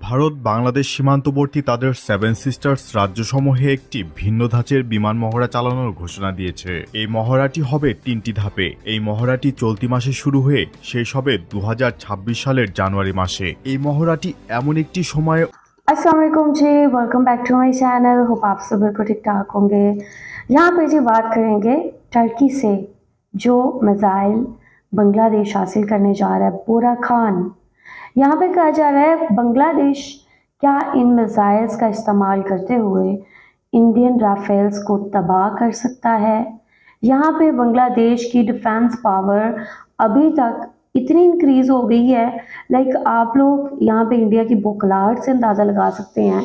ভারত বাংলাদেশ সীমান্তবর্তী তাদের seven sisters রাজ্যসমূহে একটি ভিন্ন ধাঁচের বিমান মহড়া চালানোর ঘোষণা দিয়েছে এই মহড়াটি হবে তিনটি ধাপে এই মহড়াটি চলতি মাসে শুরু হয়ে শেষ হবে দু সালের জানুয়ারি মাসে এই মহড়াটি এমন একটি সময়ে Aslam ji welcome back to my channel hope आप सब बिल्कुल ठीक ठाक होंगे यहाँ पे जी बात करेंगे टर्की से जो मिज़ाइल बांग्लादेश हासिल करने जा रहा है बोरा खान यहाँ पे कहा जा रहा है, बांग्लादेश क्या इन मिसाइल्स का इस्तेमाल करते हुए इंडियन राफेल्स को तबाह कर सकता है? यहाँ पे बांग्लादेश की डिफेंस पावर अभी तक इतनी इंक्रीज हो गई है लाइक आप लोग यहाँ पे इंडिया की बुखलाहट से अंदाज़ा लगा सकते हैं।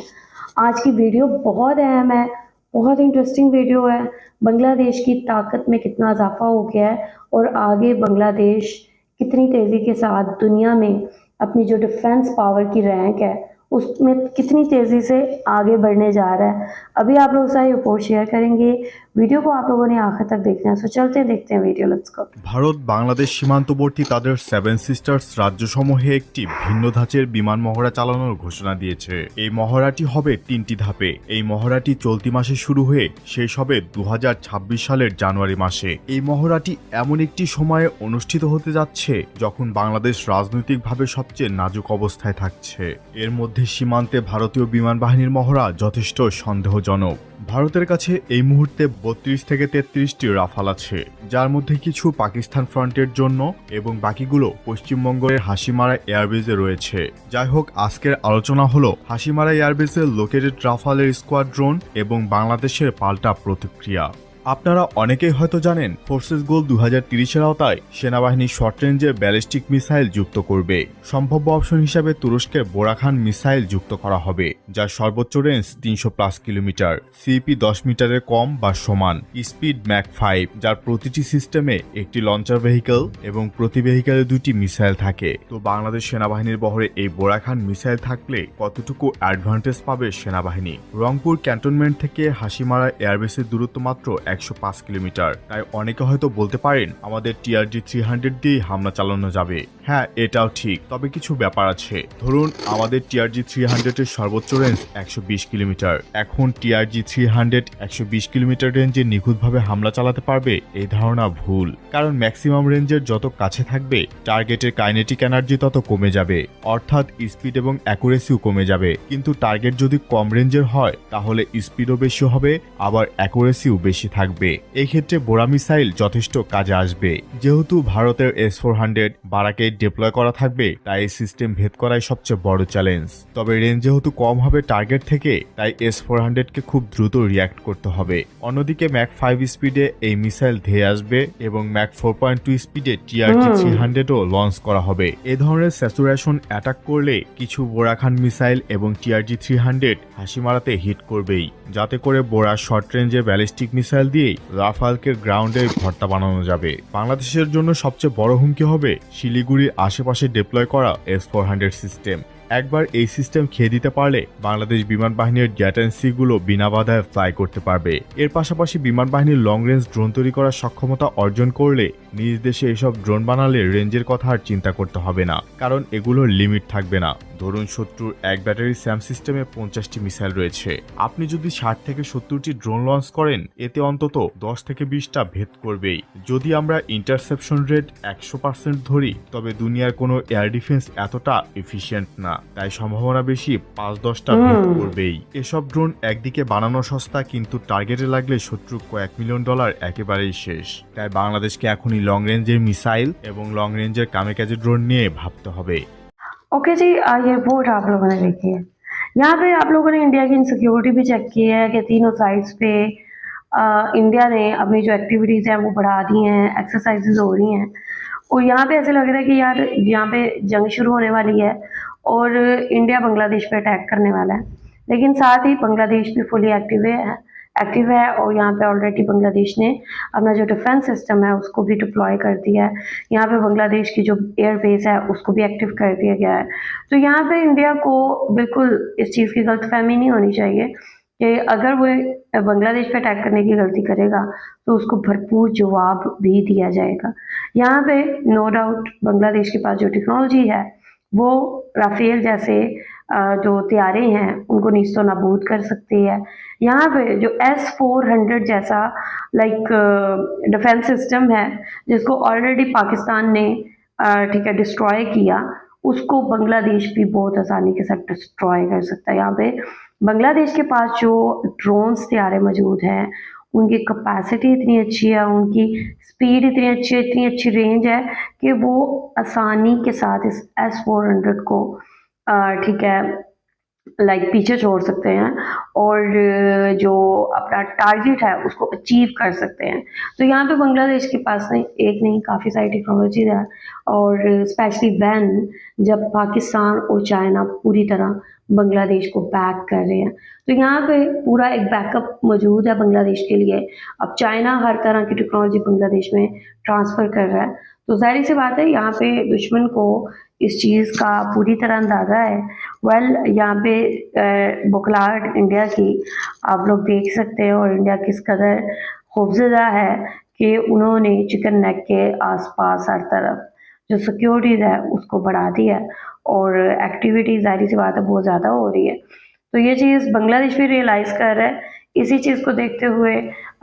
आज की वीडियो बहुत अहम है, बहुत इंटरेस्टिंग वीडियो है। बांग्लादेश की ताकत में कितना इजाफा हो गया है और आगे बांग्लादेश कितनी तेज़ी के साथ दुनिया में अपनी जो डिफेंस पावर की रैंक है उसमें कितनी तेज़ी से आगे बढ़ने जा रहा है अभी आप लोग साथ रिपोर्ट शेयर करेंगे वीडियो को आप लोगों ने आखिर तक देखना है सो चलते हैं देखते हैं video let's go Bharat Bangladesh সীমান্তবর্তী তাদের সেভেন সিস্টার্স রাজ্যসমূহে একটি ভিন্ন ধাঁচের বিমান মহড়া চালানোর ঘোষণা দিয়েছে এই মহড়াটি হবে তিনটি ধাপে এই মহড়াটি চলতি মাসে শুরু হয়ে শেষ হবে দু সালের জানুয়ারি মাসে এই মহড়াটি এমন একটি সময়ে অনুষ্ঠিত হতে যাচ্ছে যখন বাংলাদেশ রাজনৈতিকভাবে সবচেয়ে নাজুক অবস্থায় থাকছে এর মধ্যে সীমান্তে ভারতীয় বিমান বাহিনীর মহড়া যথেষ্ট সন্দেহজনক। ভারতের কাছে এই মুহূর্তে বত্রিশ থেকে তেত্রিশটি রাফাল আছে, যার মধ্যে কিছু পাকিস্তান ফ্রন্টের জন্য এবং বাকিগুলো পশ্চিমবঙ্গের হাসিমারা এয়ারবেজে রয়েছে। যাই হোক, আজকের আলোচনা হলো হাসিমারা এয়ারবেজের লোকেটেড রাফালের স্কোয়াড্রন এবং বাংলাদেশের পাল্টা প্রতিক্রিয়া। আপনারা অনেকেই হয়তো জানেন ফোর্সেস গোল দু হাজার তিরিশের আওতায় সেনাবাহিনী শর্ট রেঞ্জের ব্যালিস্টিক মিসাইল যুক্ত করবে। সম্ভাব্য অপশন হিসাবে তুরস্কের বোরাখান মিসাইল যুক্ত করা হবে যার সর্বোচ্চ রেঞ্জ তিনশো প্লাস কিলোমিটার সিপি দশ মিটারের কম বা সমান স্পিড ম্যাক ফাইভ যার প্রতিটি সিস্টেমে একটি লঞ্চার ভেহিকেল এবং প্রতি ভেহিকেলে দুটি মিসাইল থাকে। তো বাংলাদেশ সেনাবাহিনীর বহরে এই বোরাখান মিসাইল থাকলে কতটুকু অ্যাডভান্টেজ পাবে সেনাবাহিনী? রংপুর ক্যান্টনমেন্ট থেকে হাসিমারা এয়ারবেসের দূরত্ব মাত্র একশো পাঁচ কিলোমিটার। তাই অনেকে হয়তো বলতে পারেন, আমাদের টিআরজি থ্রি হান্ড্রেড দিয়ে হামলা চালানো যাবে। হ্যাঁ এটাও ঠিক, তবে কিছু ব্যাপার আছে। ধরুন, আমাদের টিআরজি থ্রি হান্ড্রেডের সর্বোচ্চ রেঞ্জ একশো বিশ কিলোমিটার। এখন টিআরজি থ্রি হান্ড্রেড একশো বিশ কিলোমিটার রেঞ্জে নিখুঁতভাবে হামলা চালাতে পারবে এই ধারণা ভুল। কারণ ম্যাক্সিমাম রেঞ্জের যত কাছে থাকবে টার্গেটের কাইনেটিক এনার্জি তত কমে যাবে। অর্থাৎ স্পিড এবং অ্যাকুরেসিও কমে যাবে। কিন্তু টার্গেট যদি কম রেঞ্জের হয়, তাহলে স্পিডও বেশি হবে, আবার অ্যাকুরেসিও বেশি থাকবে। এই ক্ষেত্রে বোরা মিসাইল যথেষ্ট কাজে আসবে। যেহেতু ভারতের এস ফোর হান্ড্রেড বারাকে ডিপ্লয় করা থাকবে তাই এই সিস্টেম ভেদ করাই সবচেয়ে বড় চ্যালেঞ্জ তবে রেঞ্জ যেহেতু কম হবে টার্গেট থেকে তাই এস ফোর হান্ড্রেডকে খুব দ্রুত রিয়াক্ট করতে হবে। অন্যদিকে ম্যাক ফাইভ স্পিডে এই মিসাইল ধেয়ে আসবে এবং ম্যাক ফোর পয়েন্ট টু স্পিডে টিআরজি থ্রি হান্ড্রেডও লঞ্চ করা হবে। এ ধরনের স্যাচুরেশন অ্যাটাক করলে কিছু বোরাখান মিসাইল এবং টিআরজি থ্রি হান্ড্রেড হাসি মারাতে হিট করবেই। যাতে করে বোরা শর্ট রেঞ্জের ব্যালিস্টিক মিসাইল দিয়েই রাফালকে গ্রাউন্ডে ভর্তা বানানো যাবে। বাংলাদেশের জন্য সবচেয়ে বড় হুমকি হবে শিলিগুড়ির আশেপাশে ডিপ্লয় করা এস ফোর হান্ড্রেড সিস্টেম একবার এই সিস্টেম খেয়ে দিতে পারলে বাংলাদেশ বিমান বাহিনীরগুলো বিনা বাধায় ফ্লাই করতে পারবে। এর পাশাপাশি বিমান বাহিনীর লং রেঞ্জ ড্রোন তৈরি করার সক্ষমতা অর্জন করলে নিজ দেশে এসব ড্রোন বানালে রেঞ্জের কথা আর চিন্তা করতে হবে না কারণ এগুলোর লিমিট থাকবে না। ধরুন শত্রুর এক ব্যাটারি স্যাম সিস্টেমে পঞ্চাশটি মিসাইল রয়েছে। আপনি যদি ষাট থেকে সত্তরটি ড্রোন লঞ্চ করেন এতে অন্তত দশ থেকে বিশটা ভেদ করবেই। যদি আমরা ইন্টারসেপশন রেট একশো পার্সেন্ট ধরি তবে দুনিয়ার কোনো এয়ার ডিফেন্স এতটা এফিসিয়েন্ট না। তাই সম্ভাবনা বেশি পাঁচ দশটা ভেদ করবেই। এসব ড্রোন একদিকে বানানো সস্তা কিন্তু টার্গেটে লাগলে শত্রু কয়েক মিলিয়ন ডলার একেবারেই শেষ। তাই বাংলাদেশকে এখনই লং রেঞ্জের মিসাইল এবং লং রেঞ্জের কামেকাজে ড্রোন নিয়ে ভাবতে হবে ओके जी आ, ये रिपोर्ट आप लोगों ने देखी है यहाँ पे आप लोगों ने इंडिया की इनसिक्योरिटी भी चेक की है कि तीनों साइड्स पे आ, इंडिया ने अपनी जो एक्टिविटीज़ हैं वो बढ़ा दी हैं एक्सरसाइजेज हो रही हैं और यहाँ पे ऐसे लग रहा है कि यार यहाँ पे जंग शुरू होने वाली है और इंडिया बांग्लादेश पे अटैक करने वाला है लेकिन साथ ही बांग्लादेश भी फुली एक्टिव है एक्टिव है और यहाँ पे ऑलरेडी बांग्लादेश ने अपना जो डिफेंस सिस्टम है, उसको भी डिप्लॉय कर दिया है। यहाँ पे बांग्लादेश की जो एयर बेस है, उसको भी एक्टिव कर दिया गया है। तो यहाँ पे इंडिया को बिल्कुल इस चीज़ की गलतफहमी नहीं होनी चाहिए कि अगर वो बांग्लादेश पे अटैक करने की गलती करेगा तो उसको भरपूर जवाब भी दिया जाएगा। यहाँ पे नो डाउट बांग्लादेश के पास जो टेक्नोलॉजी है, वो राफेल जैसे जो तैयारे हैं, उनको नीस्तो नाबूद कर सकती है। यहाँ पे जो एस फोर हंड्रेड जैसा लाइक डिफेंस सिस्टम है, जिसको ऑलरेडी पाकिस्तान ने ठीक है डिस्ट्रॉय किया, उसको बांग्लादेश भी बहुत आसानी के साथ डिस्ट्रॉय कर सकता है। यहाँ पे बांग्लादेश के पास जो ड्रोन्स तैयारे मौजूद हैं, उनकी कैपेसिटी इतनी अच्छी है, उनकी स्पीड इतनी अच्छी है, इतनी अच्छी रेंज है कि वो आसानी के साथ इस एस फोर हंड्रेड को ठीक है लाइक like, पीछे छोड़ सकते हैं और जो अपना टारगेट है उसको अचीव कर सकते हैं। तो यहाँ पे बांग्लादेश के पास नहीं एक नहीं काफ़ी सारी टेक्नोलॉजीज़ है और स्पेशली वैन जब पाकिस्तान और चाइना पूरी तरह बांग्लादेश को बैक कर रहे हैं। तो यहाँ पे पूरा एक बैकअप मौजूद है बांग्लादेश के लिए। अब चाइना हर तरह की टेक्नोलॉजी बांग्लादेश में ट्रांसफ़र कर रहा है। तो ज़ाहिर सी बात है यहाँ पे दुश्मन को इस चीज़ का पूरी तरह अंदाज़ा है। वेल well, यहाँ पे बुखलाहट इंडिया की आप लोग देख सकते हैं और इंडिया किस कदर खौफजदा है कि उन्होंने चिकन नेक के आसपास हर तरफ़ जो सिक्योरिटीज़ है उसको बढ़ा दिया है और एक्टिविटी ज़ाहिर सी बात है बहुत ज़्यादा हो रही है। तो ये चीज़ बांग्लादेश भी रियलाइज़ कर रहा है। इसी चीज़ को देखते हुए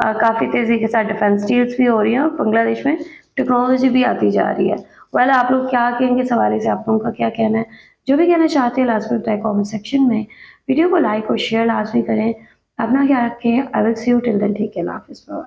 काफ़ी तेज़ी के साथ डिफेंस डील्स भी हो रही हैं और बांग्लादेश में टेक्नोलॉजी भी आती जा रही है। वेल आप लोग क्या कहेंगे इस हवाले से आप लोगों का क्या कहना है? जो भी कहना चाहते हैं, लाजमी बताए कॉमेंट सेक्शन में। वीडियो को लाइक और शेयर लाजमी करें। अपना ख्याल रखें। I will see you till then ठीक है